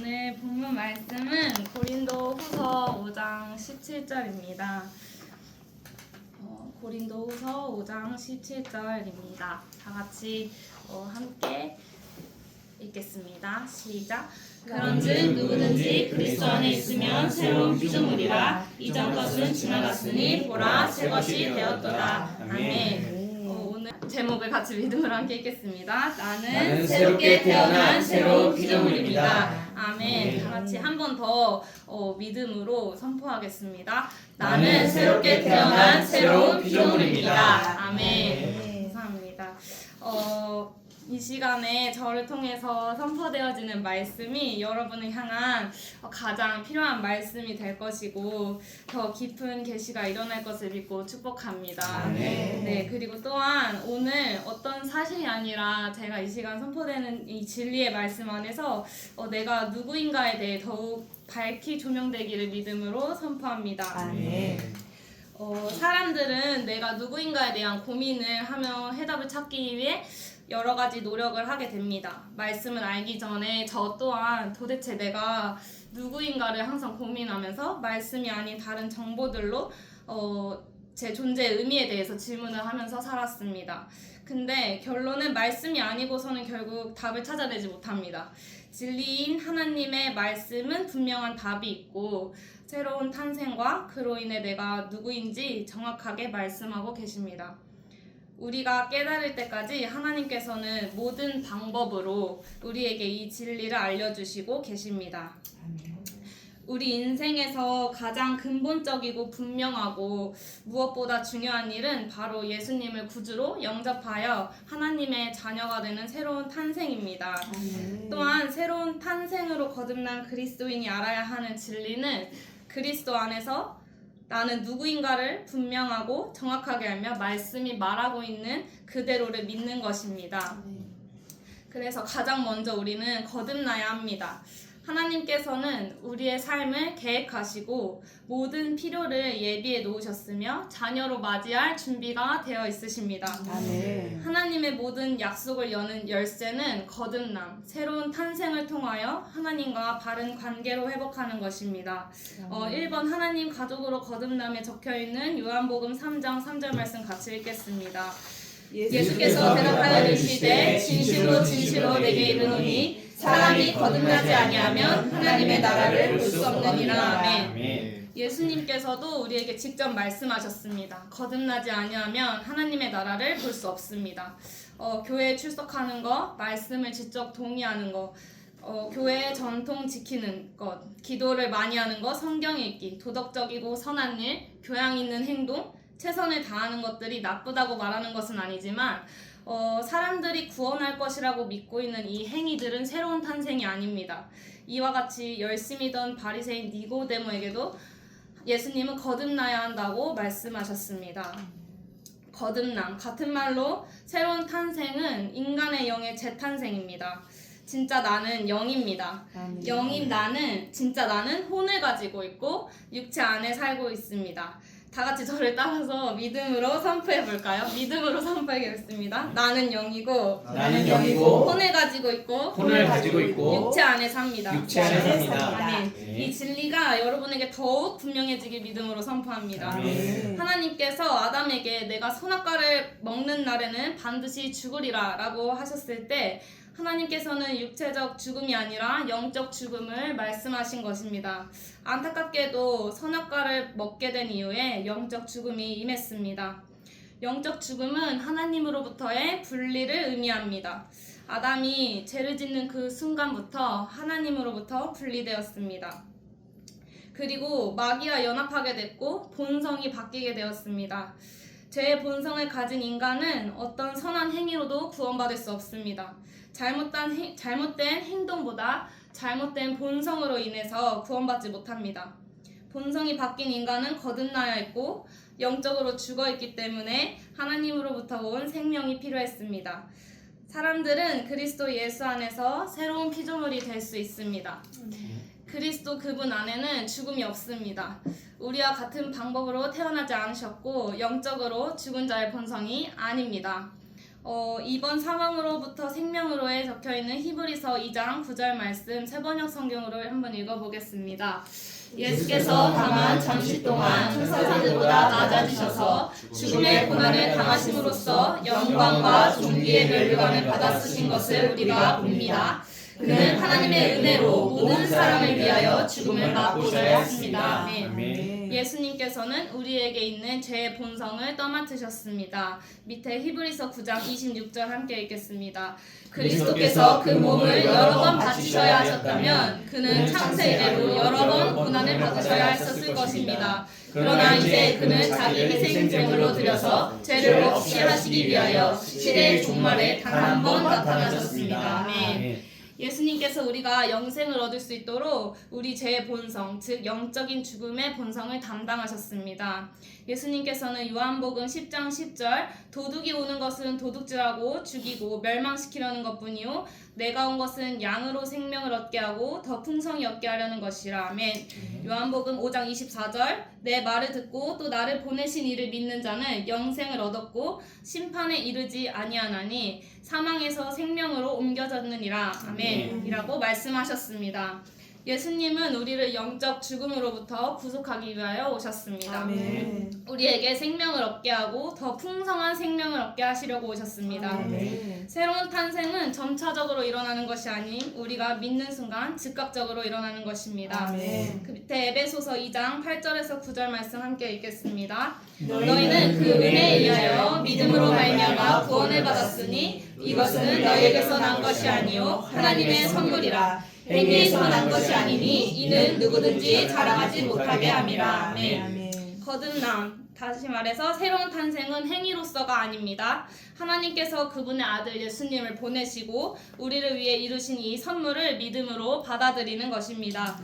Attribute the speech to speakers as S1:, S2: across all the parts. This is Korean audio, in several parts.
S1: 오늘 본문 말씀은 고린도 후서 5장 17절입니다. 어, 고린도 후서 5장 17절입니다. 다 같이 어, 함께 읽겠습니다. 시작. 그런즉 누구든지 그리스도 안에 있으면 새로운 피조물이라 이전 것은 지나갔으니 보라 새 것이 되었도다. 아멘. 어, 오늘 제목을 같이 믿음으로 함께 읽겠습니다. 나는,
S2: 나는 새롭게 태어난 새로운 피조물입니다.
S1: 아멘. 다 같이 한 번더 어, 믿음으로 선포하겠습니다.
S2: 나는 새롭게 태어난 새로운 피조물입니다.
S1: 아멘. 감사합니다. 어, 이 시간에 저를 통해서 선포되어지는 말씀이 여러분을 향한 가장 필요한 말씀이 될 것이고 더 깊은 계시가 일어날 것을 믿고 축복합니다.
S2: 아멘.
S1: 네, 그리고 또한 오늘 어떤 사실이 아니라 제가 이 시간 선포되는 이 진리의 말씀 안에서 어, 내가 누구인가에 대해 더욱 밝히 조명되기를 믿음으로 선포합니다.
S3: 아멘.
S1: 어, 사람들은 내가 누구인가에 대한 고민을 하며 해답을 찾기 위해 여러 가지 노력을 하게 됩니다. 말씀을 알기 전에 저 또한 도대체 내가 누구인가를 항상 고민하면서 말씀이 아닌 다른 정보들로 어, 제 존재의 의미에 대해서 질문을 하면서 살았습니다. 근데 결론은 말씀이 아니고서는 결국 답을 찾아내지 못합니다. 진리인 하나님의 말씀은 분명한 답이 있고 새로운 탄생과 그로 인해 내가 누구인지 정확하게 말씀하고 계십니다. 우리가 깨달을 때까지 하나님께서는 모든 방법으로 우리에게 이 진리를 알려주시고 계십니다. 우리 인생에서 가장 근본적이고 분명하고 무엇보다 중요한 일은 바로 예수님을 구주로 영접하여 하나님의 자녀가 되는 새로운 탄생입니다. 또한 새로운 탄생으로 거듭난 그리스도인이 알아야 하는 진리는 그리스도 안에서 나는 누구인가를 분명하고 정확하게 알며 말씀이 말하고 있는 그대로를 믿는 것입니다. 그래서 가장 먼저 우리는 거듭나야 합니다. 하나님께서는 우리의 삶을 계획하시고 모든 필요를 예비해 놓으셨으며 자녀로 맞이할 준비가 되어 있으십니다.
S3: 아멘.
S1: 하나님의 모든 약속을 여는 열쇠는 거듭남, 새로운 탄생을 통하여 하나님과 바른 관계로 회복하는 것입니다. 어, 1번 하나님 가족으로 거듭남에 적혀 있는 요한복음 3장 3절 말씀 같이 읽겠습니다. 예수께서 대답하여 이르시되 진실로 진실로 내게 이르노니 사람이 거듭나지 아니하면 하나님의 나라를 볼 수 없느니라. 아멘. 예수님께서도 우리에게 직접 말씀하셨습니다. 거듭나지 아니하면 하나님의 나라를 볼 수 없습니다. 어, 교회에 출석하는 것, 말씀을 직접 동의하는 것, 어, 교회 전통 지키는 것, 기도를 많이 하는 것, 성경 읽기, 도덕적이고 선한 일, 교양 있는 행동, 최선을 다하는 것들이 나쁘다고 말하는 것은 아니지만 어, 사람들이 구원할 것이라고 믿고 있는 이 행위들은 새로운 탄생이 아닙니다. 이와 같이 열심히던 바리새인 니고데모에게도 예수님은 거듭나야 한다고 말씀하셨습니다. 거듭남 같은 말로 새로운 탄생은 인간의 영의 재탄생입니다. 진짜 나는 영입니다. 영인 나는 진짜 나는 혼을 가지고 있고 육체 안에 살고 있습니다. 다 같이 저를 따라서 믿음으로 선포해 볼까요? 믿음으로 선포하겠습니다. 나는 영이고
S2: 나는 영이고
S1: 혼을 가지고 있고
S2: 혼을 가지고 있고
S1: 육체 안에 삽니다.
S2: 육체 안에 삽니다.
S1: 아멘.
S2: 네.
S1: 이 진리가 여러분에게 더욱 분명해지길 믿음으로 선포합니다.
S2: 아멘.
S1: 하나님께서 아담에게 내가 선악과를 먹는 날에는 반드시 죽으리라라고 하셨을 때 하나님께서는 육체적 죽음이 아니라 영적 죽음을 말씀하신 것입니다. 안타깝게도 선악과를 먹게 된 이후에 영적 죽음이 임했습니다. 영적 죽음은 하나님으로부터의 분리를 의미합니다. 아담이 죄를 짓는 그 순간부터 하나님으로부터 분리되었습니다. 그리고 마귀와 연합하게 됐고 본성이 바뀌게 되었습니다. 죄의 본성을 가진 인간은 어떤 선한 행위로도 구원받을 수 없습니다. 잘못된, 행- 잘못된 행동보다 잘못된 본성으로 인해서 구원받지 못합니다. 본성이 바뀐 인간은 거듭나야 했고 영적으로 죽어 있기 때문에 하나님으로부터 온 생명이 필요했습니다. 사람들은 그리스도 예수 안에서 새로운 피조물이 될 수 있습니다. 그리스도 그분 안에는 죽음이 없습니다. 우리와 같은 방법으로 태어나지 않으셨고 영적으로 죽은 자의 본성이 아닙니다. 어, 이번 사망으로부터 생명으로에 적혀 있는 히브리서 2장 9절 말씀 세 번역 성경으로 한번 읽어보겠습니다. 예수께서 다만 잠시 동안 천사들보다 낮아지셔서 죽음의 고난을 당하심으로써 영광과 존귀의 멸류관을 받아 쓰신 것을 우리가 봅니다. 그는 하나님의 은혜로 모든 사람을 위하여 죽음을 맛보셔야 했습니다. 아멘. 예수님께서는 우리에게 있는 죄의 본성을 떠맡으셨습니다. 밑에 히브리서 9장 26절 함께 읽겠습니다. 그리스도께서 그 몸을 여러 번 바치셔야 하셨다면 그는 창세 이래로 여러 번 고난을 받으셔야 했었을 것입니다. 그러나 이제 그는 자기 희생제물로 드려서 죄를 없이 하시기 위하여 시대의 종말에 단 한 번 나타나셨습니다. 아멘. 예수님께서 우리가 영생을 얻을 수 있도록 우리 죄의 본성, 즉 영적인 죽음의 본성을 담당하셨습니다. 예수님께서는 요한복음 10장 10절 도둑이 오는 것은 도둑질하고 죽이고 멸망시키려는 것뿐이요 내가 온 것은 양으로 생명을 얻게 하고 더 풍성히 얻게 하려는 것이라. 아멘. 요한복음 5장 24절. 내 말을 듣고 또 나를 보내신 이를 믿는 자는 영생을 얻었고 심판에 이르지 아니하나니 사망에서 생명으로 옮겨졌느니라. 아멘이라고 말씀하셨습니다. 예수님은 우리를 영적 죽음으로부터 구속하기 위하여 오셨습니다.
S3: 아멘.
S1: 우리에게 생명을 얻게 하고 더 풍성한 생명을 얻게 하시려고 오셨습니다.
S3: 아멘.
S1: 새로운 탄생은 점차적으로 일어나는 것이 아닌 우리가 믿는 순간 즉각적으로 일어나는 것입니다.
S3: 아멘.
S1: 그 밑에 에베소서 2장 8절에서 9절 말씀 함께 읽겠습니다.
S3: 너희는
S1: 너희는 그 은혜에 의하여 믿음으로 말미암아 구원을 받았으니 이것은 너희에게서 난 것이 아니요 하나님의 선물이라 행위에서 난 것이 아니니 이는 누구든지 자랑하지 못하게 함이라.
S3: 아멘.
S1: 거듭남 다시 말해서 새로운 탄생은 행위로서가 아닙니다. 하나님께서 그분의 아들 예수님을 보내시고 우리를 위해 이루신 이 선물을 믿음으로 받아들이는 것입니다.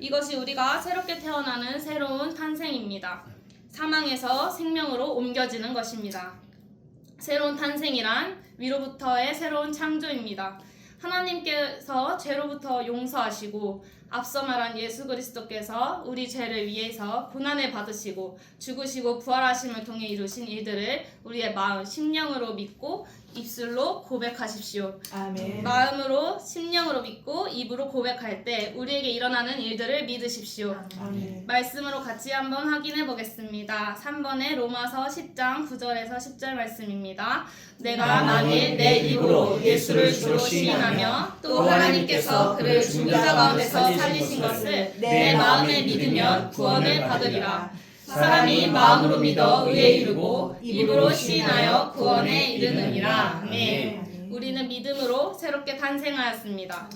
S1: 이것이 우리가 새롭게 태어나는 새로운 탄생입니다. 사망에서 생명으로 옮겨지는 것입니다. 새로운 탄생이란 위로부터의 새로운 창조입니다. 하나님께서 죄로부터 용서하시고 앞서 말한 예수 그리스도께서 우리 죄를 위해서 고난을 받으시고 죽으시고 부활하심을 통해 이루신 일들을 우리의 마음, 심령으로 믿고 입술로 고백하십시오.
S3: 아멘.
S1: 마음으로, 심령으로 믿고 입으로 고백할 때 우리에게 일어나는 일들을 믿으십시오.
S3: 아멘.
S1: 말씀으로 같이 한번 확인해 보겠습니다. 3번의 로마서 10장 9절에서 10절 말씀입니다. 내가 만일 내 입으로 예수를 주로 시인하며 또 하나님께서 그를 죽은 자 가운데서 살리신 것을 내 마음에 믿으면 구원을 받으리라. 사람이 마음으로 믿어 의에 이르고 입으로 시인하여 구원에 이르느니라. 아멘. 우리는 믿음으로 새롭게 탄생하였습니다.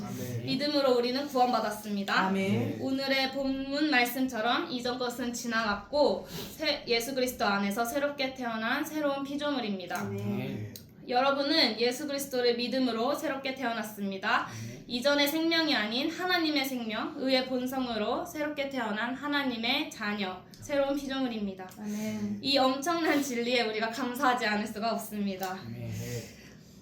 S1: 믿음으로 우리는 구원받았습니다.
S3: 아멘.
S1: 오늘의 본문 말씀처럼 이전 것은 지나갔고 새- 예수 그리스도 안에서 새롭게 태어난 새로운 피조물입니다.
S3: 아멘.
S1: 여러분은 예수 그리스도를 믿음으로 새롭게 태어났습니다. 이전의 생명이 아닌 하나님의 생명, 의의 본성으로 새롭게 태어난 하나님의 자녀, 새로운 피조물입니다.
S3: 아멘.
S1: 이 엄청난 진리에 우리가 감사하지 않을 수가 없습니다.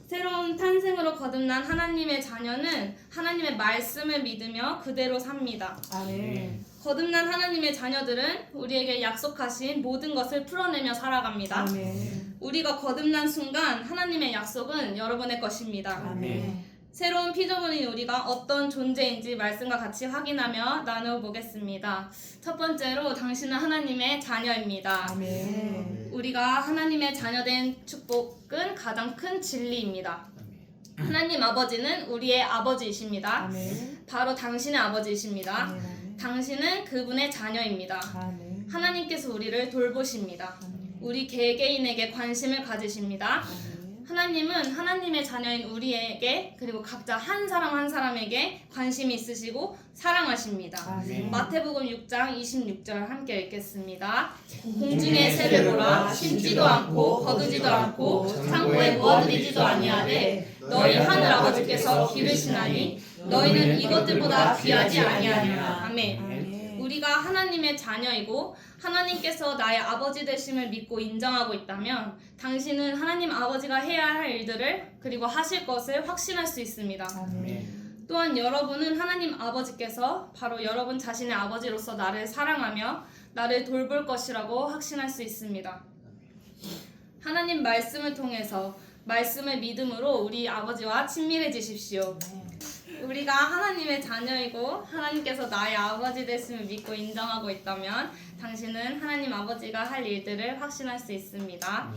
S1: 새로운 탄생으로 거듭난 하나님의 자녀는 하나님의 말씀을 믿으며 그대로 삽니다.
S3: 아멘.
S1: 거듭난 하나님의 자녀들은 우리에게 약속하신 모든 것을 풀어내며 살아갑니다.
S3: 아멘.
S1: 우리가 거듭난 순간 하나님의 약속은 여러분의 것입니다.
S3: 아멘.
S1: 새로운 피조물인 우리가 어떤 존재인지 말씀과 같이 확인하며 나눠보겠습니다. 첫 번째로 당신은 하나님의 자녀입니다.
S3: 아멘.
S1: 우리가 하나님의 자녀된 축복은 가장 큰 진리입니다. 하나님 아버지는 우리의 아버지이십니다.
S3: 아멘.
S1: 바로 당신의 아버지이십니다.
S3: 아멘.
S1: 당신은 그분의 자녀입니다.
S3: 아멘.
S1: 하나님께서 우리를 돌보십니다. 우리 개개인에게 관심을 가지십니다.
S3: 아멘.
S1: 하나님은 하나님의 자녀인 우리에게 그리고 각자 한 사람 한 사람에게 관심이 있으시고 사랑하십니다.
S3: 아멘.
S1: 마태복음 6장 26절 함께 읽겠습니다. 공중의 새를 보라 심지도 않고 거두지도 않고 창고에 모아두리지도 아니하되 너희 하늘 아버지께서 기르시나니 너희는 이것들보다 귀하지 아니하니라. 아멘.
S3: 아멘.
S1: 우리가 하나님의 자녀이고 하나님께서 나의 아버지 되심을 믿고 인정하고 있다면 당신은 하나님 아버지가 해야 할 일들을 그리고 하실 것을 확신할 수 있습니다.
S3: 아멘.
S1: 또한 여러분은 하나님 아버지께서 바로 여러분 자신의 아버지로서 나를 사랑하며 나를 돌볼 것이라고 확신할 수 있습니다. 하나님 말씀을 통해서 말씀을 믿음으로 우리 아버지와 친밀해지십시오. 우리가 하나님의 자녀이고 하나님께서 나의 아버지 됐음을 믿고 인정하고 있다면 당신은 하나님 아버지가 할 일들을 확신할 수 있습니다.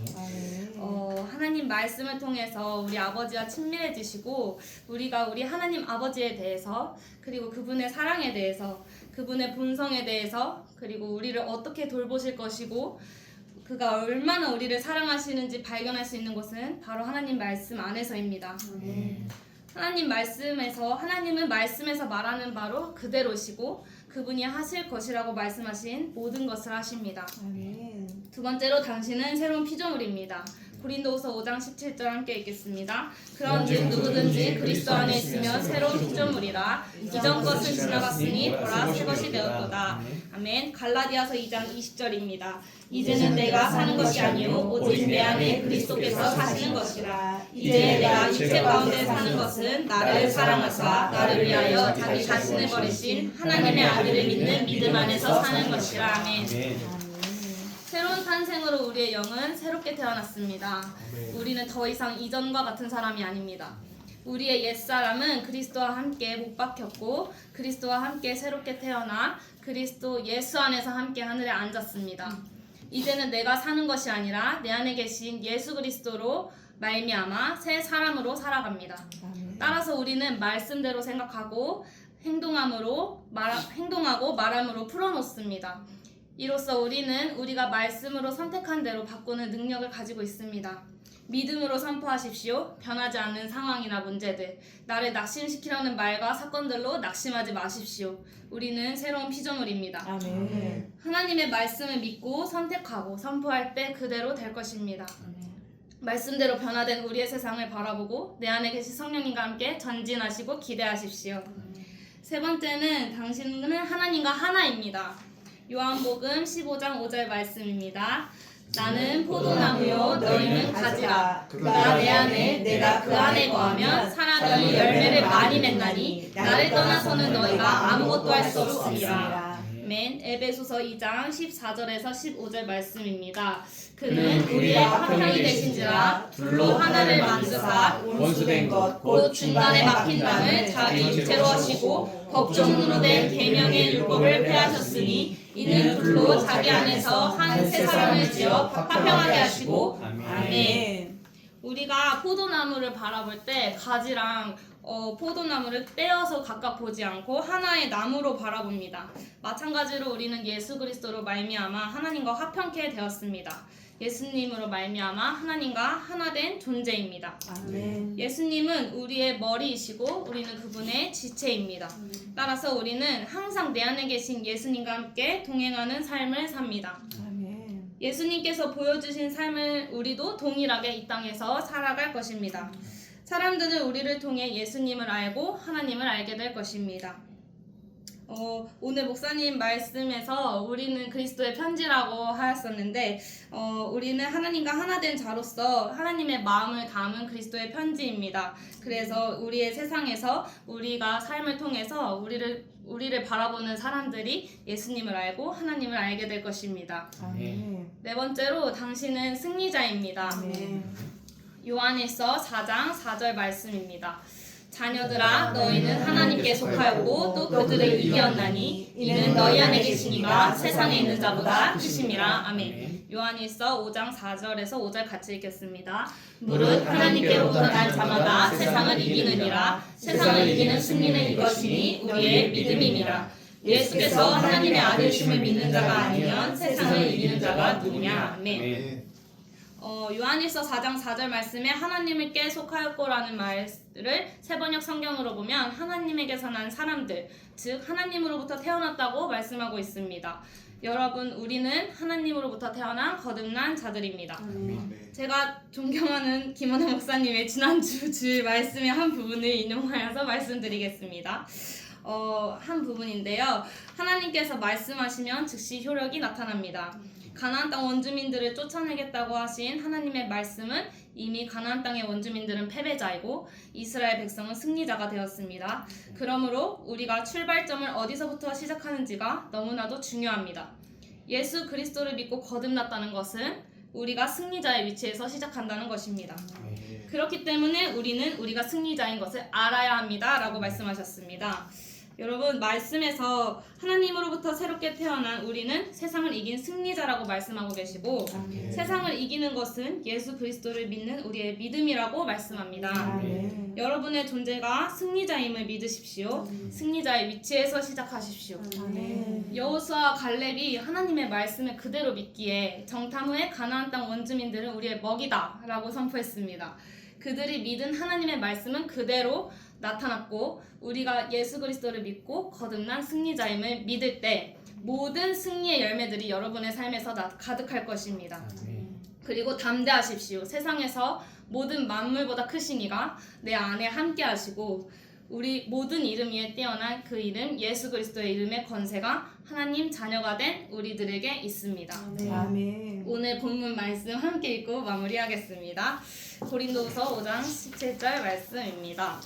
S1: 어, 하나님 말씀을 통해서 우리 아버지와 친밀해지시고 우리가 우리 하나님 아버지에 대해서 그리고 그분의 사랑에 대해서 그분의 본성에 대해서 그리고 우리를 어떻게 돌보실 것이고 그가 얼마나 우리를 사랑하시는지 발견할 수 있는 것은 바로 하나님 말씀 안에서입니다. 하나님 말씀에서 하나님은 말씀에서 말하는 바로 그대로시고 그분이 하실 것이라고 말씀하신 모든 것을 하십니다. 두 번째로 당신은 새로운 피조물입니다. 고린도후서 5장 17절 함께 읽겠습니다. 그런 즉 누구든지 그리스도 안에 있으면 새로운 피조물이라 이전 것은 지나갔으니 보라 새 것이 되었도다. 아멘. 갈라디아서 2장 20절입니다. 이제는 내가 사는 것이 아니요 오직 내 안에 그리스도께서 사시는 것이라. 이제 내가 육체 가운데 사는 것은 나를 사랑하사 나를 위하여 자기 자신을 버리신 하나님의 아들을 믿는 믿음 안에서 사는 것이라. 아멘. 탄생으로 우리의 영은 새롭게 태어났습니다. 우리는 더 이상 이전과 같은 사람이 아닙니다. 우리의 옛사람은 그리스도와 함께 못 박혔고 그리스도와 함께 새롭게 태어나 그리스도 예수 안에서 함께 하늘에 앉았습니다. 이제는 내가 사는 것이 아니라 내 안에 계신 예수 그리스도로 말미암아 새 사람으로 살아갑니다. 따라서 우리는 말씀대로 생각하고 행동함으로 말 행동하고 말함으로 풀어놓습니다. 이로써 우리는 우리가 말씀으로 선택한 대로 바꾸는 능력을 가지고 있습니다. 믿음으로 선포하십시오. 변하지 않는 상황이나 문제들, 나를 낙심시키려는 말과 사건들로 낙심하지 마십시오. 우리는 새로운 피조물입니다.
S3: 아멘.
S1: 하나님의 말씀을 믿고 선택하고 선포할 때 그대로 될 것입니다. 말씀대로 변화된 우리의 세상을 바라보고 내 안에 계신 성령님과 함께 전진하시고 기대하십시오. 세 번째는 당신은 하나님과 하나입니다. 요한복음 15장 5절 말씀입니다. 나는 포도나무요 너희는 가지라 그가 내 안에 내가 그 안에 거하면 사람이 열매를 많이 맺나니 나를 떠나서는 너희가 아무것도 할 수 없으리라. 맨 에베소서 2장 14절에서 15절 말씀입니다. 그는 우리의 화평이 되신지라 둘로 하나를 만드사
S2: 원수된 것
S1: 곧 중간에 막힌 땅을 자기 육체로 하시고 법정으로 된 계명의 율법을 폐하셨으니 이는 둘로 자기 안에서 한 세 사람을 지어 화평하게 하시고 아멘. 우리가 포도나무를 바라볼 때 가지랑 어, 포도나무를 떼어서 각각 보지 않고 하나의 나무로 바라봅니다. 마찬가지로 우리는 예수 그리스도로 말미암아 하나님과 화평케 되었습니다. 예수님으로 말미암아 하나님과 하나 된 존재입니다.
S3: 아멘.
S1: 예수님은 우리의 머리이시고 우리는 그분의 지체입니다. 따라서 우리는 항상 내 안에 계신 예수님과 함께 동행하는 삶을 삽니다.
S3: 아멘.
S1: 예수님께서 보여주신 삶을 우리도 동일하게 이 땅에서 살아갈 것입니다. 사람들은 우리를 통해 예수님을 알고 하나님을 알게 될 것입니다. 어, 오늘 목사님 말씀에서 우리는 그리스도의 편지라고 하였었는데 어, 우리는 하나님과 하나 된 자로서 하나님의 마음을 담은 그리스도의 편지입니다. 그래서 우리의 세상에서 우리가 삶을 통해서 우리를 우리를 바라보는 사람들이 예수님을 알고 하나님을 알게 될 것입니다.
S3: 아멘.
S1: 네 번째로 당신은 승리자입니다.
S3: 아멘.
S1: 요한일서 4장 4절 말씀입니다. 자녀들아 너희는 하나님께 속하였고 또 그들을 이겼나니 이는 너희 안에 계시니가 세상에 있는 자보다 크심이라 아멘. 요한일서 5장 4절에서 5절 같이 읽겠습니다. 무릇 하나님께로부터 난 자마다 세상을 이기느니라 세상을 이기는 승리는 이것이니 우리의 믿음이니라. 예수께서 하나님의 아들심을 믿는 자가 아니면 세상을 이기는 자가 누구냐 아멘. 어, 요한일서 4장 4절 말씀에 하나님께 속하였고라는 말을 세번역 성경으로 보면 하나님에게서 난 사람들, 즉 하나님으로부터 태어났다고 말씀하고 있습니다. 여러분, 우리는 하나님으로부터 태어난 거듭난 자들입니다. 제가 존경하는 김원호 목사님의 지난주 주 말씀의 한 부분을 인용하여서 말씀드리겠습니다. 어, 한 부분인데요. 하나님께서 말씀하시면 즉시 효력이 나타납니다. 가나안 땅 원주민들을 쫓아내겠다고 하신 하나님의 말씀은 이미 가나안 땅의 원주민들은 패배자이고 이스라엘 백성은 승리자가 되었습니다. 그러므로 우리가 출발점을 어디서부터 시작하는지가 너무나도 중요합니다. 예수 그리스도를 믿고 거듭났다는 것은 우리가 승리자의 위치에서 시작한다는 것입니다. 그렇기 때문에 우리는 우리가 승리자인 것을 알아야 합니다 라고 말씀하셨습니다. 여러분 말씀에서 하나님으로부터 새롭게 태어난 우리는 세상을 이긴 승리자라고 말씀하고 계시고
S3: 아멘.
S1: 세상을 이기는 것은 예수 그리스도를 믿는 우리의 믿음이라고 말씀합니다.
S3: 아멘.
S1: 여러분의 존재가 승리자임을 믿으십시오. 승리자의 위치에서 시작하십시오.
S3: 아멘.
S1: 여호수아 갈렙이 하나님의 말씀을 그대로 믿기에 정탐 후에 가나안 땅 원주민들은 우리의 먹이다라고 선포했습니다. 그들이 믿은 하나님의 말씀은 그대로 나타났고 우리가 예수 그리스도를 믿고 거듭난 승리자임을 믿을 때 모든 승리의 열매들이 여러분의 삶에서 나- 가득할 것입니다. 그리고 담대하십시오. 세상에서 모든 만물보다 크신 이가 내 안에 함께 하시고 우리 모든 이름 위에 뛰어난 그 이름 예수 그리스도의 이름의 권세가 하나님 자녀가 된 우리들에게 있습니다.
S3: 아멘.
S1: 오늘 본문 말씀 함께 읽고 마무리하겠습니다. 고린도후서 5장 17절 말씀입니다.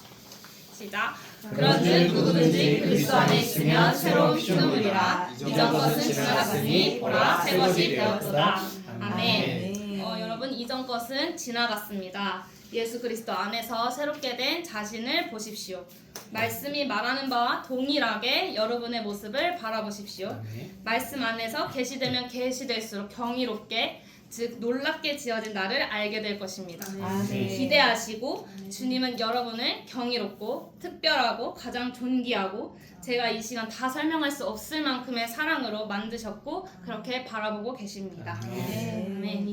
S1: 시작. 그런 즉 누구든지 그리스도 안에 있으면 새로운 피조물이라 이전 것은 지나갔으니 보라 새 것이 되었도다. 아멘. 어, 여러분 이전 것은 지나갔습니다. 예수 그리스도 안에서 새롭게 된 자신을 보십시오. 말씀이 말하는 바와 동일하게 여러분의 모습을 바라보십시오. 말씀 안에서 계시되면 계시될수록 경이롭게 즉 놀랍게 지어진 나를 알게 될 것입니다.
S3: 아멘.
S1: 기대하시고 주님은 여러분을 경이롭고 특별하고 가장 존귀하고 제가 이 시간 다 설명할 수 없을 만큼의 사랑으로 만드셨고 그렇게 바라보고 계십니다.
S3: 아멘.
S1: 아멘.